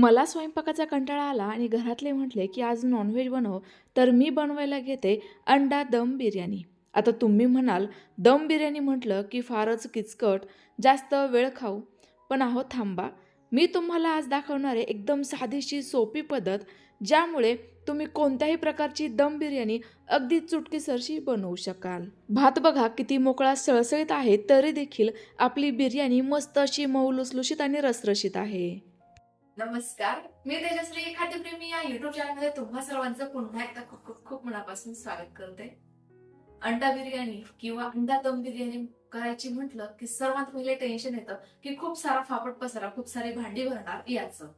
मला स्वयंपाकाचा कंटाळा आला आणि घरातले म्हटले की आज नॉनव्हेज बनव तर मी बनवायला घेते अंडा दम बिर्याणी. आता तुम्ही म्हणाल दम बिर्याणी म्हटलं की फारच किचकट जास्त वेळ खाऊ. पण आहो थांबा. मी तुम्हाला आज दाखवणारे एकदम साधीशी सोपी पद्धत ज्यामुळे तुम्ही कोणत्याही प्रकारची दम बिर्याणी अगदी चुटकीसरशी बनवू शकाल. भात बघा किती मोकळा सळसळीत आहे तरी देखील आपली बिर्याणी मस्त अशी मऊ लुसलुशीत आणि रसरशीत आहे. नमस्कार. मी तेजश्री खाद्यप्रेमी या युट्यूब चॅनलमध्ये तुम्हा सर्वांचं पुन्हा एकदा खूप खूप खूप मनापासून स्वागत करते. अंडा बिर्याणी किंवा अंडा दम बिर्याणी करायची म्हटलं की सर्वात पहिले टेन्शन येतं की खूप सारा फापट पसरा खूप सारी भांडी भरणार याचं.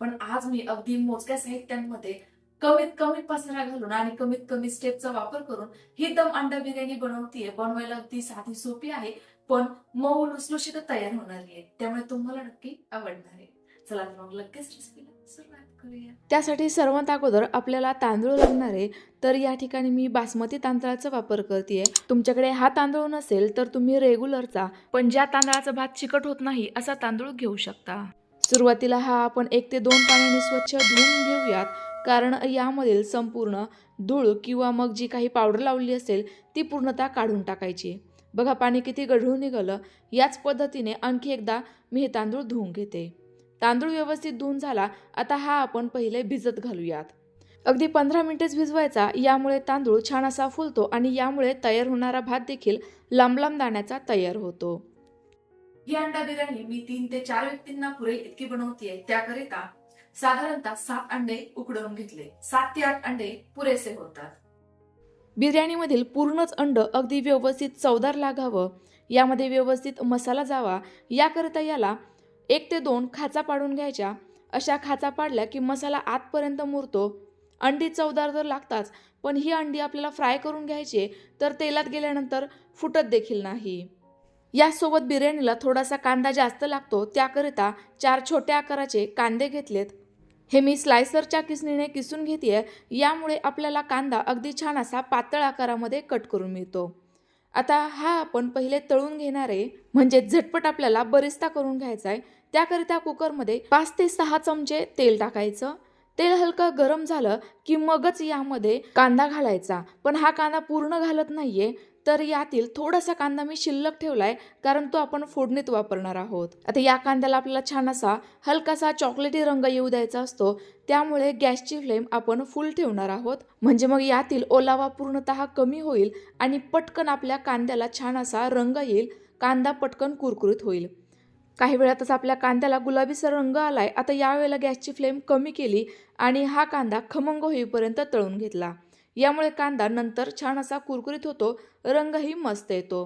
पण आज मी अगदी मोजक्या साहित्यांमध्ये कमीत कमी पसरा घालून आणि कमीत कमी स्टेपचा वापर करून ही दम अंडा बिर्याणी बनवतीये बनवायला अगदी साधी सोपी आहे पण मऊ लुसलुशीत तयार होणार आहे. त्यामुळे तुम्हाला नक्की आवडणार आहे. चला मग लगेच रेसिपीला सुरुवात करूया. त्यासाठी सर्वात अगोदर आपल्याला तांदूळ लागणार आहे तर या ठिकाणी मी बासमती तांदळाचा वापर करते तुमच्याकडे हा तांदूळ नसेल तर तुम्ही रेग्युलरचा पण ज्या तांदळाचा भात चिकट होत नाही असा तांदूळ घेऊ शकता. सुरुवातीला हा आपण एक ते दोन पाण्याने स्वच्छ धुवून घेऊयात कारण यामधील संपूर्ण धूळ किंवा मग जी काही पावडर लावली असेल ती पूर्णतः काढून टाकायची बघा पाणी किती गढूळ निघालं. याच पद्धतीने आणखी एकदा मी हे तांदूळ धुवून घेते. तांदूळ व्यवस्थित धुवून झाला आता हा आपण पहिले भिजत घालूयात. अगदी पंधरा मिनिटेच भिजवायचा यामुळे तांदूळ छान असा फुलतो आणि यामुळे तयार होणारा भात देखील लांब लांब दाण्याचा तयार होतो. ही अंडा बिर्याणी मी तीन ते चार व्यक्तींना पुरेल इतकी बनवतीये त्याकरिता साधारणतः सात अंडे उकडवून घेतले. सात ते आठ अंडे पुरेसे होतात. बिर्याणीमधील पूर्णच अंड अगदी व्यवस्थित चवदार लागावं यामध्ये व्यवस्थित मसाला जावा याकरिता याला एक ते दोन खाचा पाडून घ्यायच्या. अशा खाचा पाडल्या की मसाला आतपर्यंत मुरतो. अंडी चवदार तर लागताच पण ही अंडी आपल्याला फ्राय करून घ्यायची तर तेलात गेल्यानंतर फुटत देखील नाही. यासोबत बिर्याणीला थोडासा कांदा जास्त लागतो त्याकरिता चार छोट्या आकाराचे कांदे घेतलेत. हे मी स्लायसरच्या किसणीने किसून घेते यामुळे आपल्याला कांदा अगदी छान असा पातळ आकारामध्ये कट करून मिळतो. आता हा आपण पहिले तळून घेणार आहे. म्हणजे झटपट आपल्याला बरिस्ता करून घ्यायचा आहे. त्याकरिता कुकरमध्ये पाच ते सहा चमचे तेल टाकायचं. तेल हलकं गरम झालं की मगच यामध्ये कांदा घालायचा. पण हा कांदा पूर्ण घालत नाहीये. तर यातील थोडासा कांदा मी शिल्लक ठेवला आहे कारण तो आपण फोडणीत वापरणार आहोत. आता या कांद्याला आपल्याला छान असा हलकासा चॉकलेटी रंग येऊ द्यायचा असतो. त्यामुळे गॅसची फ्लेम आपण फुल ठेवणार आहोत. म्हणजे मग यातील ओलावा पूर्णतः कमी होईल आणि पटकन आपल्या कांद्याला छान असा रंग येईल. कांदा पटकन कुरकुरीत होईल. काही वेळातच आपल्या कांद्याला गुलाबीचा रंग आलाय. आता यावेळेला गॅसची फ्लेम कमी केली आणि हा कांदा खमंग होईपर्यंत तळून घेतला. यामुळे कांदा नंतर छान असा कुरकुरीत होतो रंगही मस्त येतो.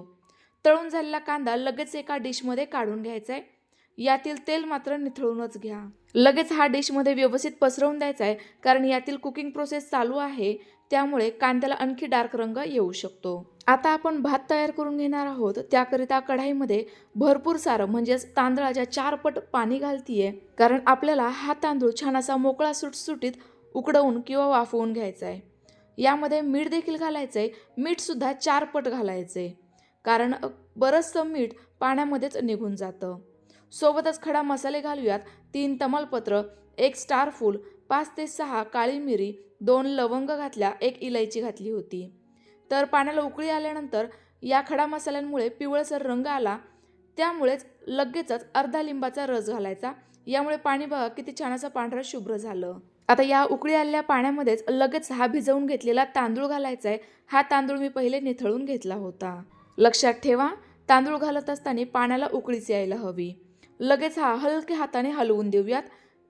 तळून झालेला कांदा लगेच एका डिशमध्ये काढून घ्यायचा आहे यातील तेल मात्र निथळूनच घ्या. लगेच हा डिशमध्ये व्यवस्थित पसरवून द्यायचा आहे कारण यातील कुकिंग प्रोसेस चालू आहे त्यामुळे कांद्याला आणखी डार्क रंग येऊ शकतो. आता आपण भात तयार करून घेणार आहोत त्याकरिता कढाईमध्ये भरपूर सारं म्हणजेच तांदळाच्या चार पट पाणी घालतीये कारण आपल्याला हा तांदूळ छान असा मोकळा सुटसुटीत उकडवून किंवा वाफवून घ्यायचा आहे यामध्ये मीठ देखील घालायचं आहे मीठसुद्धा चार पट घालायचं आहे कारण बरंचसं मीठ पाण्यामध्येच निघून जातं. सोबतच खडा मसाले घालूयात. तीन तमालपत्र एक स्टार फूल पाच ते सहा काळी मिरी दोन लवंग घातल्या एक इलायची घातली होती. तर पाण्याला उकळी आल्यानंतर या खडा मसाल्यांमुळे पिवळसर रंग आला. त्यामुळेच लगेचच अर्धा लिंबाचा रस घालायचा. यामुळे पाणी बघा किती छान असं पांढरं शुभ्र झालं. आता या उकळी आलेल्या पाण्यामध्येच लगेच हा भिजवून घेतलेला तांदूळ घालायचा आहे हा तांदूळ मी पहिले निथळून घेतला होता. लक्षात ठेवा तांदूळ घालत असताना पाण्याला उकळीच यायला हवी. लगेच हा हलक्या हाताने हलवून देऊयात.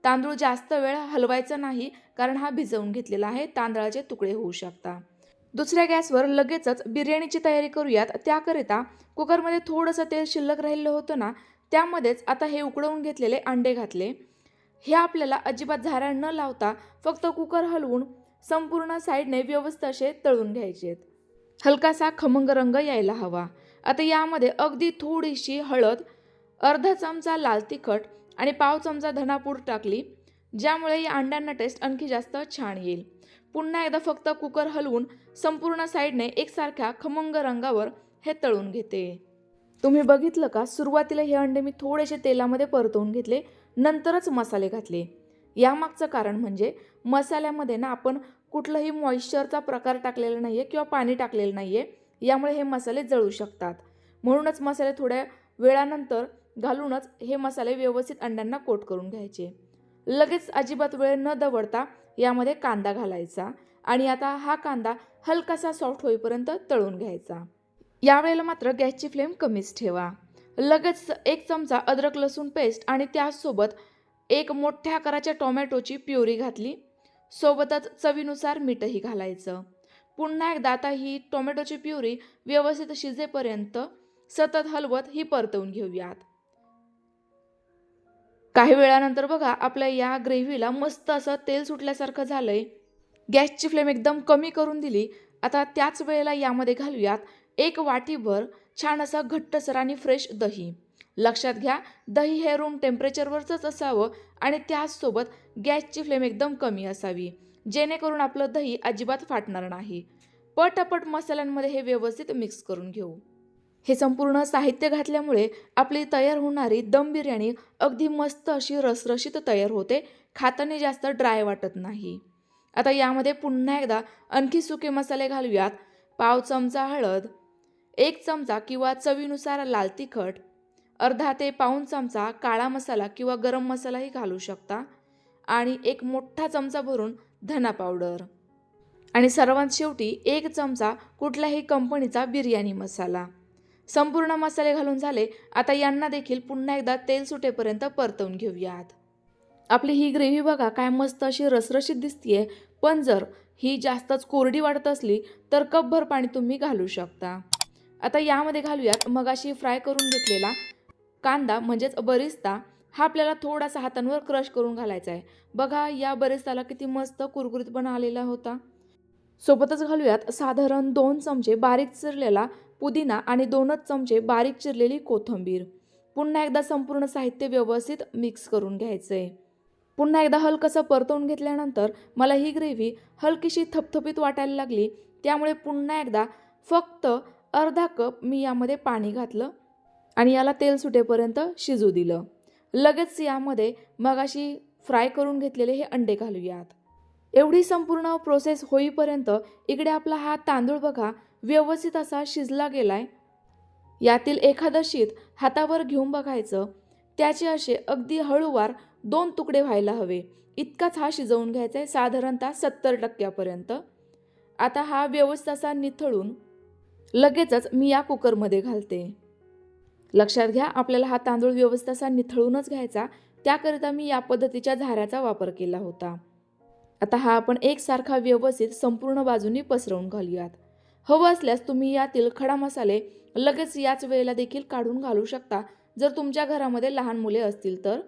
तांदूळ जास्त वेळ हलवायचा नाही कारण हा भिजवून घेतलेला आहे तांदळाचे तुकडे होऊ शकता. दुसऱ्या गॅसवर लगेचच बिर्याणीची तयारी करूयात. त्याकरिता कुकरमध्ये थोडंसं तेल शिल्लक राहिलं होतं ना त्यामध्येच आता हे उकळवून घेतलेले अंडे घातले. हे आपल्याला अजिबात झाऱ्या न लावता फक्त कुकर हलवून संपूर्ण साईडने व्यवस्थित असे तळून घ्यायचे आहेत. हलकासा खमंग रंग यायला हवा. आता यामध्ये अगदी थोडीशी हळद अर्धा चमचा लाल तिखट आणि पाव चमचा धनापूड टाकली ज्यामुळे या अंड्यांना टेस्ट आणखी जास्त छान येईल. पुन्हा एकदा फक्त कुकर हलवून संपूर्ण साईडने एकसारख्या खमंग रंगावर हे तळून घेते. तुम्ही बघितलं का? सुरुवातीला हे अंडे मी थोडेसे तेलामध्ये परतवून घेतले. नंतरच मसाले घातले. यामागचं कारण म्हणजे मसाल्यामध्ये ना आपण कुठलंही मॉइश्चरचा प्रकार टाकलेला नाही आहे किंवा पाणी टाकलेलं नाही आहे यामुळे हे मसाले जळू शकतात. म्हणूनच मसाले थोड्या वेळानंतर घालूनच हे मसाले व्यवस्थित अंड्यांना कोट करून घ्यायचे. लगेच अजिबात वेळ न दवडता यामध्ये कांदा घालायचा आणि आता हा कांदा हलकासा सॉफ्ट होईपर्यंत तळून घ्यायचा. यावेळेला मात्र गॅसची फ्लेम कमीच ठेवा. लगेच एक चमचा अद्रक लसूण पेस्ट आणि त्याचसोबत एक मोठ्या आकाराच्या टोमॅटोची प्युरी घातली. सोबतच चवीनुसार मीठही घालायचं. पुन्हा एकदा आता ही टोमॅटोची प्युरी व्यवस्थित शिजेपर्यंत सतत हलवत ही परतवून घेऊयात. काही वेळानंतर बघा आपल्या या ग्रेव्हीला मस्त असं तेल सुटल्यासारखं झालंय. गॅसची फ्लेम एकदम कमी करून दिली. आता त्याच वेळेला यामध्ये घालूयात एक वाटीभर छान असं घट्टसर आणि फ्रेश दही. लक्षात घ्या दही हे रूम टेम्परेचरवरच असावं आणि त्याचसोबत गॅसची फ्लेम एकदम कमी असावी जेणेकरून आपलं दही अजिबात फाटणार नाही. पटापट मसाल्यांमध्ये हे व्यवस्थित मिक्स करून घेऊ. हे संपूर्ण साहित्य घातल्यामुळे आपली तयार होणारी दम बिर्याणी अगदी मस्त अशी रसरशीत तयार होते खाताने जास्त ड्राय वाटत नाही. आता यामध्ये पुन्हा एकदा आणखी सुके मसाले घालूयात. पाव चमचा हळद एक चमचा किंवा चवीनुसार लाल तिखट अर्धा ते पाऊण चमचा काळा मसाला किंवा गरम मसालाही घालू शकता आणि एक मोठा चमचा भरून धना पावडर. आणि सर्वात शेवटी एक चमचा कुठल्याही कंपनीचा बिर्याणी मसाला. संपूर्ण मसाले घालून झाले आता यांना देखील पुन्हा एकदा तेल सुटेपर्यंत परतवून घेऊयात. आपली ही ग्रेव्ही बघा काय मस्त अशी रसरशीत दिसतीये. पण जर ही जास्तच कोरडी वाटत असली तर कपभर पाणी तुम्ही घालू शकता. आता यामध्ये घालूयात मगाशी फ्राय करून घेतलेला कांदा. म्हणजेच बरिस्ता हा आपल्याला थोडासा हातांवर क्रश करून घालायचा आहे. बघा या बरिस्ताला किती मस्त कुरकुरीतपणा आलेला होता. सोबतच घालूयात साधारण दोन चमचे बारीक चिरलेला पुदिना आणि दोनच चमचे बारीक चिरलेली कोथिंबीर. पुन्हा एकदा संपूर्ण साहित्य व्यवस्थित मिक्स करून घ्यायचं आहे पुन्हा एकदा हलकंसं परतवून घेतल्यानंतर मला ही ग्रेव्ही हलकीशी थपथपीत वाटायला लागली. त्यामुळे पुन्हा एकदा फक्त अर्धा कप मी यामध्ये पाणी घातलं आणि याला तेल सुटेपर्यंत शिजू दिलं. लगेच यामध्ये मगाशी फ्राय करून घेतलेले हे अंडे घालूयात. एवढी संपूर्ण प्रोसेस होईपर्यंत इकडे आपला हा तांदूळ बघा व्यवस्थित असा शिजला गेलाय. यातील एखादं शीत हातावर घेऊन बघायचं. त्याचे असे अगदी हळूवार दोन तुकडे व्हायला हवे. इतकाच हा शिजवून घ्यायचा आहे साधारणतः सत्तर टक्क्यापर्यंत. आता हा व्यवस्थित असा निथळून लगेचच मी या कुकरमध्ये घालते. लक्षात घ्या आपल्याला हा तांदूळ व्यवस्थित असा निथळूनच घ्यायचा त्याकरिता मी या पद्धतीच्या झाऱ्याचा वापर केला होता. आता हा आपण एकसारखा व्यवस्थित संपूर्ण बाजूनी पसरवून घालूयात. हवं असल्यास तुम्ही यातील खडा मसाले लगेच याच वेळेला देखील काढून घालू शकता जर तुमच्या घरामध्ये लहान मुले असतील तर.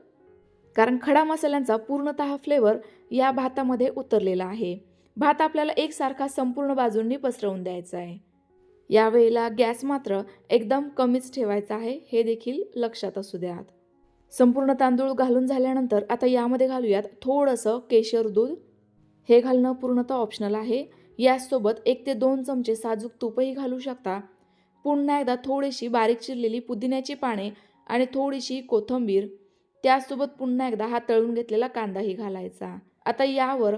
कारण खडा मसाल्यांचा पूर्णतः फ्लेवर या भातामध्ये उतरलेला आहे. भात आपल्याला एकसारखा संपूर्ण बाजूंनी पसरवून द्यायचा आहे. यावेळेला गॅस मात्र एकदम कमीच ठेवायचा आहे हे देखील लक्षात असू द्यात. संपूर्ण तांदूळ घालून झाल्यानंतर आता यामध्ये घालूयात थोडंसं केशर दूध. हे घालणं पूर्णतः ऑप्शनल आहे. याचसोबत एक ते दोन चमचे साजूक तूपही घालू शकता. पुन्हा एकदा थोडीशी बारीक चिरलेली पुदिन्याची पाने आणि थोडीशी कोथिंबीर. त्याचसोबत पुन्हा एकदा हा तळून घेतलेला कांदाही घालायचा. आता यावर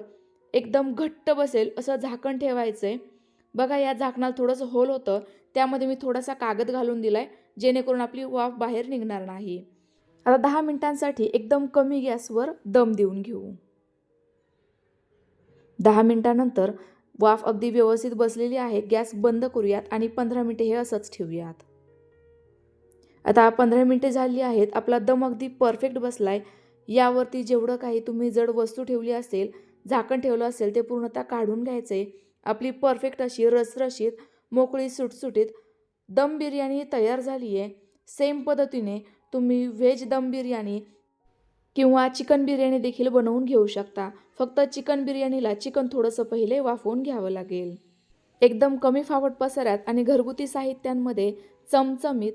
एकदम घट्ट बसेल असं झाकण ठेवायचं आहे बघा या झाकणाला थोडंसं होल होतं. त्यामध्ये मी थोडासा कागद घालून दिलाय जेणेकरून आपली वाफ बाहेर निघणार नाही. आता दहा मिनिटांसाठी एकदम कमी गॅसवर दम देऊन घेऊ. दहा मिनिटानंतर वाफ अगदी व्यवस्थित बसलेली आहे. गॅस बंद करूयात आणि पंधरा मिनिटे हे असंच ठेवूयात. आता पंधरा मिनिटे झाली आहेत. आपला दम अगदी परफेक्ट बसलाय. यावरती जेवढं काही तुम्ही जड वस्तू ठेवली असेल झाकण ठेवलं असेल ते पूर्णतः काढून घ्यायचे आपली परफेक्ट अशी रसरशीत मोकळी सुटसुटीत दम बिर्याणी तयार झाली आहे. सेम पद्धतीने तुम्ही व्हेज दम बिर्याणी किंवा चिकन बिर्याणी देखील बनवून घेऊ शकता. फक्त चिकन बिर्याणीला चिकन थोडंसं पहिले वाफवून घ्यावं लागेल. एकदम कमी फावट पसाऱ्यात आणि घरगुती साहित्यांमध्ये चमचमीत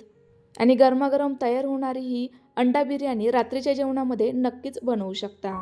आणि गरमागरम तयार होणारी ही अंडा बिर्याणी रात्रीच्या जेवणामध्ये नक्कीच बनवू शकता.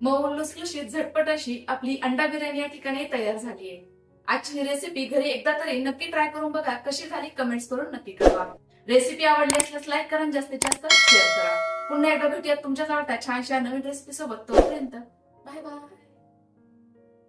मऊ लुसलुशीत झटपट अशी आपली अंडा बिर्याणी या ठिकाणी तयार झाली आहे. आजची ही रेसिपी घरी एकदा तरी नक्की ट्राय करून बघा कशी झाली. कमेंट्स करून नक्की कळवा. रेसिपी आवडली असल्यास लाईक करा जास्तीत जास्त शेअर करा. पुन्हा एकदा भेटूयात तुमच्याच आवडत्या छानशा नवीन रेसिपी सोबत. तोपर्यंत बाय बाय